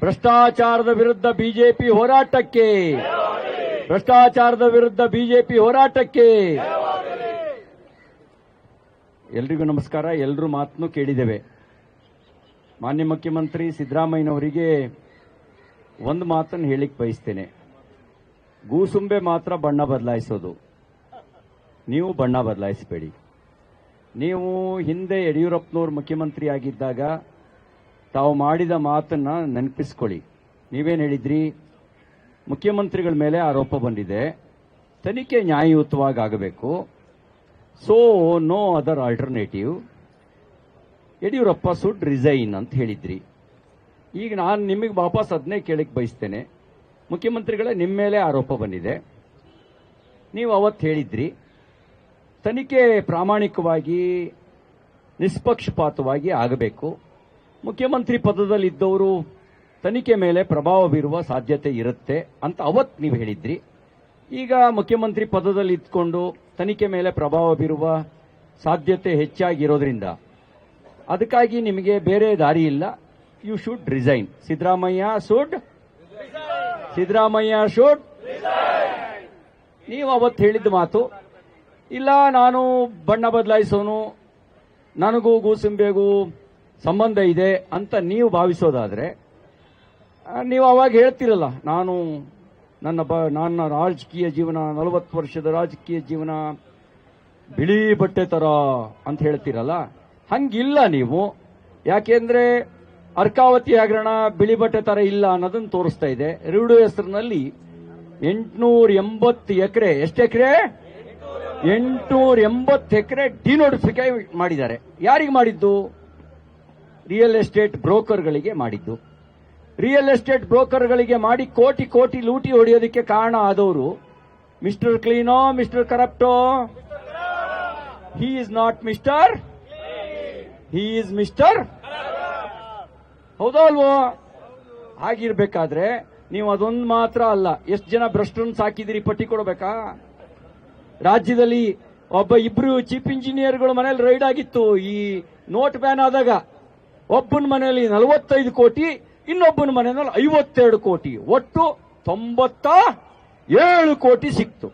ಭ್ರಷ್ಟಾಚಾರದ ವಿರುದ್ಧ ಬಿಜೆಪಿ ಹೋರಾಟಕ್ಕೆ. ಭ್ರಷ್ಟಾಚಾರದ ವಿರುದ್ಧ ಬಿಜೆಪಿ ಹೋರಾಟಕ್ಕೆ. ಎಲ್ರಿಗೂ ನಮಸ್ಕಾರ ಎಲ್ಲರೂ ಮಾತನ್ನು ಕೇಳಿದ್ದೇವೆ. ಮಾನ್ಯ ಮುಖ್ಯಮಂತ್ರಿ ಸಿದ್ದರಾಮಯ್ಯನವರಿಗೆ ಒಂದು ಮಾತನ್ನು ಹೇಳಿಕ್ ಬಯಸ್ತೇನೆ. ಗೂಸುಂಬೆ ಮಾತ್ರ ಬಣ್ಣ ಬದಲಾಯಿಸೋದು. ನೀವು ಬಣ್ಣ ಬದಲಾಯಿಸಬೇಡಿ. ನೀವು ಹಿಂದೆ ಯಡಿಯೂರಪ್ಪನವರು ಮುಖ್ಯಮಂತ್ರಿ ಆಗಿದ್ದಾಗ ತಾವು ಮಾಡಿದ ಮಾತನ್ನ ನೆನಪಿಸ್ಕೊಳ್ಳಿ. ನೀವೇನು ಹೇಳಿದ್ರಿ? ಮುಖ್ಯಮಂತ್ರಿಗಳ ಮೇಲೆ ಆರೋಪ ಬಂದಿದೆ. ತನಿಖೆ ನ್ಯಾಯಯುತವಾಗಿ ಆಗಬೇಕು so no other alternative Yeddyurappa should resign ಅಂತ ಹೇಳಿದ್ರಿ. ಈಗ ನಾನು ನಿಮಗೆ ವಾಪಸ್ ಅದನ್ನೇ ಕೇಳಕ್ಕೆ ಬಯಸ್ತೇನೆ. ಮುಖ್ಯಮಂತ್ರಿಗಳೇ ನಿಮ್ಮ ಮೇಲೆ ಆರೋಪ ಬಂದಿದೆ. ನೀವು ಅವತ್ತು ಹೇಳಿದ್ರಿ, ತನಿಖೆ ಪ್ರಾಮಾಣಿಕವಾಗಿ, ನಿಷ್ಪಕ್ಷಪಾತವಾಗಿ ಆಗಬೇಕು. ಮುಖ್ಯಮಂತ್ರಿ ಪದದಲ್ಲಿದ್ದವರು ತನಿಖೆ ಮೇಲೆ ಪ್ರಭಾವ ಬೀರುವ ಸಾಧ್ಯತೆ ಇರುತ್ತೆ ಅಂತ ಅವತ್ತು ನೀವು ಹೇಳಿದ್ರಿ. ಈಗ ಮುಖ್ಯಮಂತ್ರಿ ಪದದಲ್ಲಿ ಇದ್ಕೊಂಡು ತನಿಖೆ ಮೇಲೆ ಪ್ರಭಾವ ಬೀರುವ ಸಾಧ್ಯತೆ ಹೆಚ್ಚಾಗಿರೋದ್ರಿಂದ ಅದಕ್ಕಾಗಿ ನಿಮಗೆ ಬೇರೆ ದಾರಿ ಇಲ್ಲ. You should resign Siddaramaiah should Siddaramaiah should ನೀವು ಅವತ್ತು ಹೇಳಿದ ಮಾತು, ಇಲ್ಲ ನಾನು ಬಣ್ಣ ಬದಲಾಯಿಸೋನು, ನನಗೂ ಗೂಸುಂಬೆಗೂ ಸಂಬಂಧ ಇದೆ ಅಂತ ನೀವು ಭಾವಿಸೋದಾದ್ರೆ ನೀವು ಅವಾಗ ಹೇಳ್ತಿರಲ್ಲ, ನಾನು ನನ್ನ ಬ, ನನ್ನ ರಾಜಕೀಯ ಜೀವನ, ನಲವತ್ತು ವರ್ಷದ ರಾಜಕೀಯ ಜೀವನ ಬಿಳಿ ಬಟ್ಟೆ ತರ ಅಂತ ಹೇಳ್ತಿರಲ್ಲ, ಹಂಗಿಲ್ಲ ನೀವು. ಯಾಕೆಂದ್ರೆ ಅರ್ಕಾವತಿ ಹಗರಣ ಬಿಳಿ ಬಟ್ಟೆ ತರ ಇಲ್ಲ ಅನ್ನೋದನ್ನ ತೋರಿಸ್ತಾ ಇದೆ. ರೂಢು ಹೆಸರಿನಲ್ಲಿ ಎಂಟುನೂರ ಎಂಬತ್ತು ಎಕರೆ, ಎಷ್ಟು ಎಕರೆ? ಎಂಟುನೂರ ಎಂಬತ್ತು ಎಕರೆ ಡಿನೋಟಿಫಿಕೈ ಮಾಡಿದ್ದಾರೆ. ಯಾರಿಗೆ ಮಾಡಿದ್ದು? ರಿಯಲ್ ಎಸ್ಟೇಟ್ ಬ್ರೋಕರ್ಗಳಿಗೆ ಮಾಡಿದ್ದು. ರಿಯಲ್ ಎಸ್ಟೇಟ್ ಬ್ರೋಕರ್ಗಳಿಗೆ ಮಾಡಿ ಕೋಟಿ ಕೋಟಿ ಲೂಟಿ ಹೊಡೆಯೋದಕ್ಕೆ ಕಾರಣ ಆದವರು ಮಿಸ್ಟರ್ ಕ್ಲೀನೋ, mister ಕರಪ್ಟೋ. He is not mister he is mister ಹೌದೋ ಅಲ್ವೋ ಹಾಗಿರ್ಬೇಕಾದ್ರೆ ನೀವು ಅದೊಂದು ಮಾತ್ರ ಅಲ್ಲ, ಎಷ್ಟು ಜನ ಭ್ರಷ್ಟರನ್ನು ಸಾಕಿದಿರಿ ಪಟ್ಟಿ ಕೊಡಬೇಕಾ? ರಾಜ್ಯದಲ್ಲಿ ಒಬ್ಬ ಇಬ್ರು ಚೀಫ್ ಇಂಜಿನಿಯರ್ಗಳು ಮನೇಲಿ ರೈಡ್ ಆಗಿತ್ತು, ಈ ನೋಟ್ ಬ್ಯಾನ್ ಆದಾಗ ಒಬ್ಬನ ಮನೆಯಲ್ಲಿ ನಲವತ್ತೈದು ಕೋಟಿ, ಇನ್ನೊಬ್ಬನ ಮನೆಯಲ್ಲಿ ಐವತ್ತೆರಡು ಕೋಟಿ. ಒಟ್ಟು ತೊಂಬತ್ತ ಏಳು ಕೋಟಿ ಸಿಕ್ತು.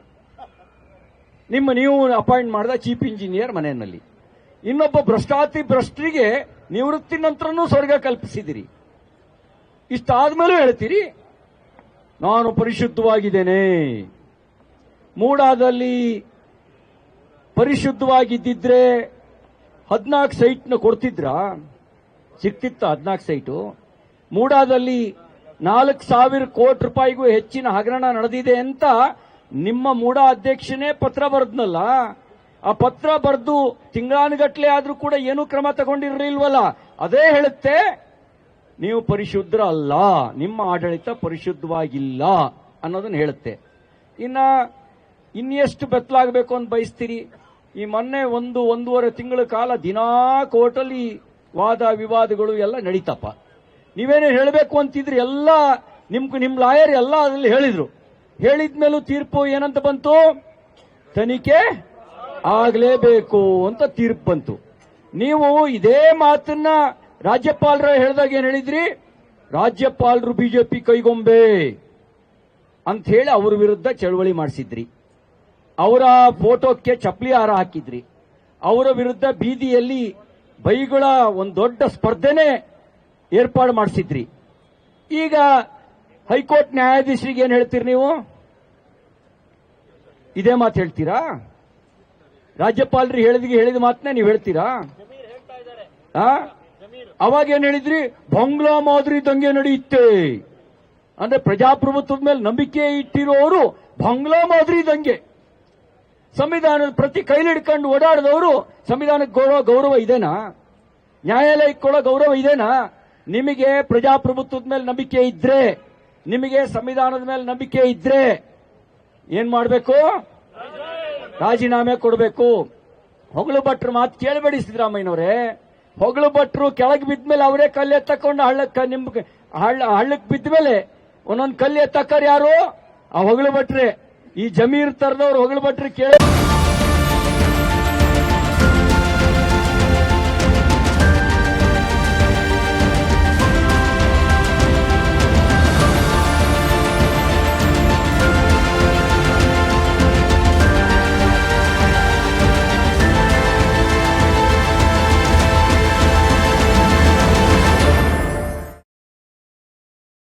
ನಿಮ್ಮ ನೀವು ಅಪಾಯಿಂಟ್ ಮಾಡಿದ ಚೀಫ್ ಇಂಜಿನಿಯರ್ ಮನೆಯಲ್ಲಿ. ಇನ್ನೊಬ್ಬ ಭ್ರಷ್ಟಾತಿ ಭ್ರಷ್ಟರಿಗೆ ನಿವೃತ್ತಿ ನಂತರನೂ ಸ್ವರ್ಗ ಕಲ್ಪಿಸಿದಿರಿ. ಇಷ್ಟಾದ್ಮೇಲೂ ಹೇಳ್ತೀರಿ, ನಾನು ಪರಿಶುದ್ಧವಾಗಿದ್ದೇನೆ. ಮೂಡಾದಲ್ಲಿ ಪರಿಶುದ್ಧವಾಗಿದ್ದಿದ್ರೆ ಹದಿನಾಲ್ಕು ಸೈಟ್ನ ಕೊಡ್ತಿದ್ರಾ? ಸಿಕ್ತಿತ್ತ ಹದಿನಾಲ್ಕು ಸೈಟು. ಮೂಡಾದಲ್ಲಿ ನಾಲ್ಕು ಸಾವಿರ ಕೋಟಿ ರೂಪಾಯಿಗೂ ಹೆಚ್ಚಿನ ಹಗರಣ ನಡೆದಿದೆ ಅಂತ ನಿಮ್ಮ ಮೂಡಾ ಅಧ್ಯಕ್ಷನೇ ಪತ್ರ ಬರೆದ್ನಲ್ಲ? ಆ ಪತ್ರ ಬರೆದು ತಿಂಗಳಾನುಗಟ್ಲೆ ಆದರೂ ಕೂಡ ಏನು ಕ್ರಮ ತಗೊಂಡಿರಲಿಲ್ವಲ್ಲ? ಅದೇ ಹೇಳುತ್ತೆ, ನೀವು ಪರಿಶುದ್ಧ ಅಲ್ಲ ನಿಮ್ಮ ಆಡಳಿತ ಪರಿಶುದ್ಧವಾಗಿಲ್ಲ ಅನ್ನೋದನ್ನ ಹೇಳುತ್ತೆ. ಇನ್ನ ಇನ್ನೆಷ್ಟು ಬೆತ್ತಲಾಗಬೇಕು ಅಂತ ಬಯಸ್ತೀರಿ? ಈ ಮೊನ್ನೆ ಒಂದು, ಒಂದೂವರೆ ತಿಂಗಳ ಕಾಲ ದಿನಾ ಕೋರ್ಟಲ್ಲಿ ವಾದ ವಿವಾದಗಳು ಎಲ್ಲ ನಡೀತಪ್ಪ. ನೀವೇನು ಹೇಳಬೇಕು ಅಂತಿದ್ರೆ, ಎಲ್ಲ ನಿಮ್ ನಿಮ್ ಲಾಯರ್ ಎಲ್ಲ ಅದರಲ್ಲಿ ಹೇಳಿದ್ರು. ಮೇಲೂ ತೀರ್ಪು ಏನಂತ ಬಂತು? ತನಿಖೆ ಆಗ್ಲೇಬೇಕು ಅಂತ ತೀರ್ಪು ಬಂತು. ನೀವು ಇದೇ ಮಾತನ್ನ ರಾಜ್ಯಪಾಲರ ಹೇಳಿದಾಗ ಏನ್ ಹೇಳಿದ್ರಿ? ರಾಜ್ಯಪಾಲರು ಬಿಜೆಪಿ ಕೈಗೊಂಬೆ ಅಂತ ಹೇಳಿ ಅವ್ರ ವಿರುದ್ಧ ಚಳವಳಿ ಮಾಡಿಸಿದ್ರಿ. ಅವರ ಫೋಟೋಕ್ಕೆ ಚಪ್ಪಲಿ ಹಾರ ಹಾಕಿದ್ರಿ. ಅವರ ವಿರುದ್ಧ ಬೀದಿಯಲ್ಲಿ ಬೈಗಳ ಒಂದು ದೊಡ್ಡ ಸ್ಪರ್ಧೆನೇ ಏರ್ಪಾಡು ಮಾಡಿಸಿದ್ರಿ. ಈಗ ಹೈಕೋರ್ಟ್ ನ್ಯಾಯಾಧೀಶರಿಗೆ ಏನು ಹೇಳ್ತೀರಿ ನೀವು? ಇದೇ ಮಾತು ಹೇಳ್ತೀರಾ? ರಾಜ್ಯಪಾಲರು ಹೇಳಿದ ಹೇಳಿದ ಮಾತನ್ನ ನೀವು ಹೇಳ್ತೀರಾ? ಅವಾಗ ಏನ್ ಹೇಳಿದ್ರಿ? ಬಂಗ್ಲಾ ಮಾದರಿ ದಂಗೆ ನಡೆಯುತ್ತೆ. ಅಂದ್ರೆ ಪ್ರಜಾಪ್ರಭುತ್ವದ ಮೇಲೆ ನಂಬಿಕೆ ಇಟ್ಟಿರೋರು ಬಂಗ್ಲಾ ಮಾದರಿ ದಂಗೆ. ಸಂವಿಧಾನದ ಪ್ರತಿ ಕೈಲಿಡ್ಕೊಂಡು ಓಡಾಡಿದವರು ಸಂವಿಧಾನಕ್ಕೆ ಗೌರವ ಗೌರವ ಇದೆನಾ? ನ್ಯಾಯಾಲಯಕ್ಕೆ ಕೊಡೋ ಗೌರವ ಇದೇನಾ? ನಿಮಗೆ ಪ್ರಜಾಪ್ರಭುತ್ವದ ಮೇಲೆ ನಂಬಿಕೆ ಇದ್ರೆ, ನಿಮಗೆ ಸಂವಿಧಾನದ ಮೇಲೆ ನಂಬಿಕೆ ಇದ್ರೆ ಏನ್ ಮಾಡಬೇಕು? ರಾಜೀನಾಮೆ ಕೊಡಬೇಕು. ಹೊಗಳು ಭಟ್ರು ಮಾತು ಕೇಳಬೇಡಿ ಸಿದ್ದರಾಮಯ್ಯನವರೇ. ಹೊಗಳು ಭಟ್ರು ಕೆಳಗೆ ಬಿದ್ಮೇಲೆ ಅವರೇ ಕಲ್ಲು ಎತ್ತಕೊಂಡು ಹಳ್ಳಕ್ಕೆ ನಿಮ್ ಹಳ್ಳ ಹಳ್ಳಕ್ಕೆ ಬಿದ್ಮೇಲೆ ಒಂದೊಂದು ಕಲ್ಲು ಎತ್ತಕ್ಕಾರ ಯಾರು? ಆ ಹೊಗಳು ಭಟ್ರೆ. ಈ ಜಮೀರ್ ತರದವ್ರು ಹೊಗಳು ಭಟ್ರು ಕೇಳ